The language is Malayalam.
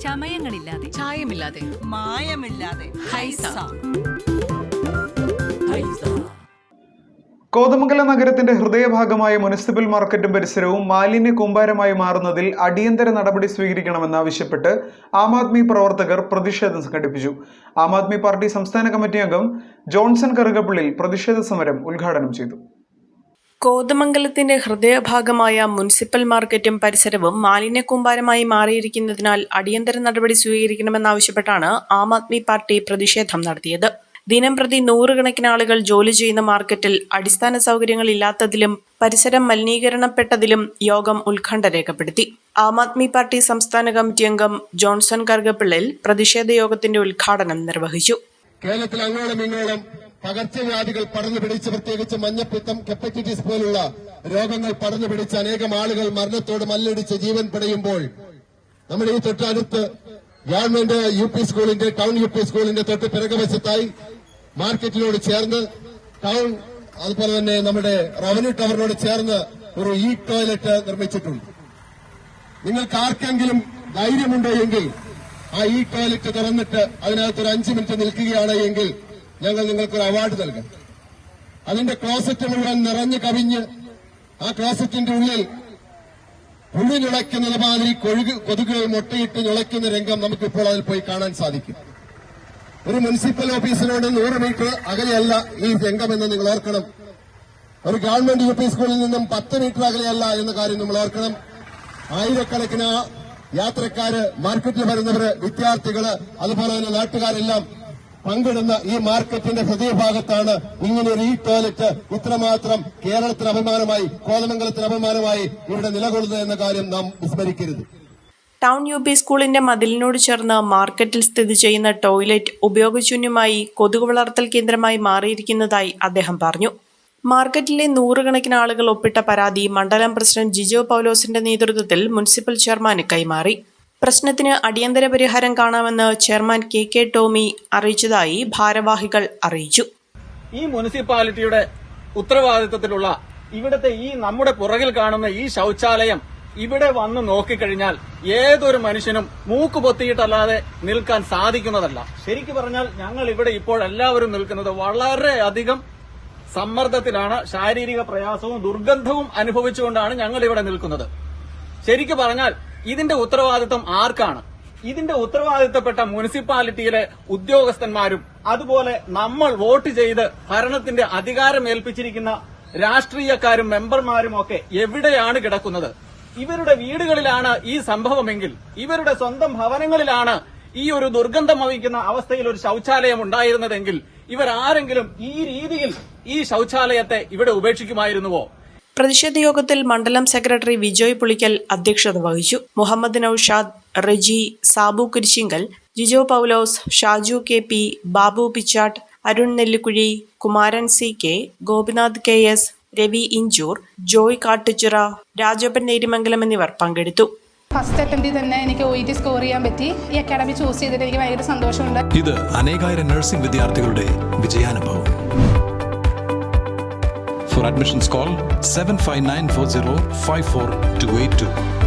ചമയങ്ങളില്ലാതെ. ചായമില്ലാതെ. മായമില്ലാതെ. ഹൈസ. കോതമംഗലം നഗരത്തിന്റെ ഹൃദയഭാഗമായ മുനിസിപ്പൽ മാർക്കറ്റും പരിസരവും മാലിന്യ കൂമ്പാരമായി മാറുന്നതിൽ അടിയന്തര നടപടി സ്വീകരിക്കണമെന്നാവശ്യപ്പെട്ട് ആം ആദ്മി പ്രവർത്തകർ പ്രതിഷേധം സംഘടിപ്പിച്ചു. ആം ആദ്മി പാർട്ടി സംസ്ഥാന കമ്മിറ്റി അംഗം ജോൺസൺ കറുകപ്പിള്ളിൽ പ്രതിഷേധ സമരം ഉദ്ഘാടനം ചെയ്തു. കോതമംഗലത്തിന്റെ ഹൃദയഭാഗമായ മുനിസിപ്പൽ മാർക്കറ്റും പരിസരവും മാലിന്യക്കൂമ്പാരമായി മാറിയിരിക്കുന്നതിനാൽ അടിയന്തര നടപടി സ്വീകരിക്കണമെന്നാവശ്യപ്പെട്ടാണ് ആം ആദ്മി പാർട്ടി പ്രതിഷേധം നടത്തിയത്. ദിനം പ്രതി നൂറുകണക്കിന് ആളുകൾ ജോലി ചെയ്യുന്ന മാർക്കറ്റിൽ അടിസ്ഥാന സൗകര്യങ്ങൾ ഇല്ലാത്തതിലും പരിസരം മലിനീകരണപ്പെട്ടതിലും യോഗം ഉത്കണ്ഠ രേഖപ്പെടുത്തി. ആം ആദ്മി പാർട്ടി സംസ്ഥാന കമ്മിറ്റി അംഗം ജോൺസൺ കർഗപ്പിള്ളിൽ പ്രതിഷേധ യോഗത്തിന്റെ ഉദ്ഘാടനം നിർവഹിച്ചു. കേരളത്തിൽ അങ്ങോളം ഇങ്ങോളം പകർച്ചവ്യാധികൾ പടർന്നു പിടിച്ച് പ്രത്യേകിച്ച് മഞ്ഞപ്പിത്തം ഹെപ്പറ്റൈറ്റിസ് പോലുള്ള രോഗങ്ങൾ പടർന്നു പിടിച്ച് അനേകം ആളുകൾ മരണത്തോട് മല്ലടിച്ച് ജീവൻ പിടയുമ്പോൾ നമ്മുടെ ഈ തൊട്ടടുത്ത് ഗവൺമെന്റ് യു പി സ്കൂളിന്റെ ടൗൺ യു പി സ്കൂളിന്റെ തൊട്ട് പിറകുവശത്തായി മാർക്കറ്റിനോട് ചേർന്ന് ടൗൺ അതുപോലെ തന്നെ നമ്മുടെ റവന്യൂ ടവറിനോട് ചേർന്ന് ഒരു ഇ ടോയ്ലറ്റ് നിർമ്മിച്ചിട്ടുണ്ട്. നിങ്ങൾക്ക് ആർക്കെങ്കിലും ധൈര്യമുണ്ടോ എങ്കിൽ ആ ഇ ടോയ്ലറ്റ് തുറന്നിട്ട് അതിനകത്ത് ഒരു അഞ്ച് മിനിറ്റ് നിൽക്കുകയാണ് എങ്കിൽ ഞങ്ങൾ നിങ്ങൾക്ക് ഒരു അവാർഡ് നൽകും അതിന്റെ ക്ലോസറ്റ് മുഴുവൻ നിറഞ്ഞു കവിഞ്ഞ് ആ ക്ലോസറ്റിന്റെ ഉള്ളിൽ പുഴു ഞുളയ്ക്കുന്നത് മാതിരി കൊഴുക് കൊതുകുകൾ മുട്ടയിട്ട് ഞുളയ്ക്കുന്ന രംഗം നമുക്കിപ്പോൾ അതിൽ പോയി കാണാൻ സാധിക്കും. ഒരു മുനിസിപ്പൽ ഓഫീസിനോട് നൂറ് മീറ്റർ അകലെയല്ല ഈ രംഗമെന്ന് നിങ്ങൾ ഓർക്കണം. ഒരു ഗവൺമെന്റ് യു പി സ്കൂളിൽ നിന്നും പത്ത് മീറ്റർ അകലെയല്ല എന്ന കാര്യം നമ്മൾ ഓർക്കണം. ആയിരക്കണക്കിന് യാത്രക്കാര് മാർക്കറ്റിൽ വരുന്നവര് വിദ്യാർത്ഥികൾ അതുപോലെ തന്നെ നാട്ടുകാരെല്ലാം പങ്കിടുന്ന ഈ മാർക്കറ്റിന്റെ ഹൃദയഭാഗത്താണ് ഇങ്ങനെ ഒരു ഈ ടോയ്ലറ്റ് ഇത്രമാത്രം കേരളത്തിന് അഭിമാനമായി കോതമംഗലത്തിന് അഭിമാനമായി ഇവിടെ നിലകൊള്ളുന്നത് എന്ന കാര്യം നാം വിസ്മരിക്കരുത്. ടൗൺ യു പി സ്കൂളിന്റെ മതിലിനോട് ചേർന്ന് മാർക്കറ്റിൽ സ്ഥിതി ചെയ്യുന്ന ടോയ്ലറ്റ് ഉപയോഗശൂന്യമായി കൊതുക് വളർത്തൽ കേന്ദ്രമായി മാറിയിരിക്കുന്നതായി അദ്ദേഹം പറഞ്ഞു. മാർക്കറ്റിലെ നൂറുകണക്കിന് ആളുകൾ ഒപ്പിട്ട പരാതി മണ്ഡലം പ്രസിഡന്റ് ജിജോ പൗലോസിന്റെ നേതൃത്വത്തിൽ മുനിസിപ്പൽ ചെയർമാന് കൈമാറി. പ്രശ്നത്തിന് അടിയന്തര പരിഹാരം കാണാമെന്ന് ചെയർമാൻ കെ കെ ടോമി അറിയിച്ചതായി ഭാരവാഹികൾ അറിയിച്ചു. ഈ മുനിസിപ്പാലിറ്റിയുടെ ഉത്തരവാദിത്തത്തിലുള്ള ഇവിടുത്തെ ഈ നമ്മുടെ പുറകിൽ കാണുന്ന ഈ ശൗചാലയം ഇവിടെ വന്ന് നോക്കിക്കഴിഞ്ഞാൽ ഏതൊരു മനുഷ്യനും മൂക്ക് പൊത്തിയിട്ടല്ലാതെ നിൽക്കാൻ സാധിക്കുന്നതല്ല. ശരിക്കു പറഞ്ഞാൽ ഞങ്ങൾ ഇവിടെ ഇപ്പോൾ എല്ലാവരും നിൽക്കുന്നത് വളരെയധികം സമ്മർദ്ദത്തിലാണ് ശാരീരിക പ്രയാസവും ദുർഗന്ധവും അനുഭവിച്ചുകൊണ്ടാണ് ഞങ്ങൾ ഇവിടെ നിൽക്കുന്നത്. ശരിക്കു പറഞ്ഞാൽ ഇതിന്റെ ഉത്തരവാദിത്വം ആർക്കാണ്? ഇതിന്റെ ഉത്തരവാദിത്തപ്പെട്ട മുനിസിപ്പാലിറ്റിയിലെ ഉദ്യോഗസ്ഥന്മാരും അതുപോലെ നമ്മൾ വോട്ട് ചെയ്ത് ഭരണത്തിന്റെ അധികാരം ഏൽപ്പിച്ചിരിക്കുന്ന രാഷ്ട്രീയക്കാരും മെമ്പർമാരും ഒക്കെ എവിടെയാണ് കിടക്കുന്നത്? ഇവരുടെ വീടുകളിലാണ് ഈ സംഭവമെങ്കിൽ ഇവരുടെ സ്വന്തം ഭവനങ്ങളിലാണ് ഈ ഒരു ദുർഗന്ധം വഹിക്കുന്ന അവസ്ഥയിൽ ഒരു ശൌചാലയം ഉണ്ടായിരുന്നതെങ്കിൽ ഇവരാരെങ്കിലും ഈ രീതിയിൽ ഈ ശൌചാലയത്തെ ഇവിടെ ഉപേക്ഷിക്കുമായിരുന്നുവോ? പ്രതിഷേധ യോഗത്തിൽ മണ്ഡലം സെക്രട്ടറി വിജോയ് പുളിക്കൽ അധ്യക്ഷത വഹിച്ചു. Muhammad Naushad Reji Sabu Kurisinkal Jijo Paulose Shaju K P Babu Pichattu Arun Nellikuzhi Kumaran C K Gopinath K S Ravi Inchoor Joy Kattuchira Rajappan Nerimangalam എന്നിവർ പങ്കെടുത്തു. ഫസ്റ്റ് അറ്റംപ്റ്റിൽ തന്നെ എനിക്ക് ഒ ടി സ്കോർ ചെയ്യാൻ പറ്റി. ഈ അക്കാഡമി ചൂസ് ചെയ്തിട്ട് എനിക്ക് ഭയങ്കര സന്തോഷമുണ്ട്. ഇത് അനേകായിരം നഴ്സിംഗ് വിദ്യാർത്ഥികളുടെ വിജയാനുഭവം. For admissions, call 75940 54282.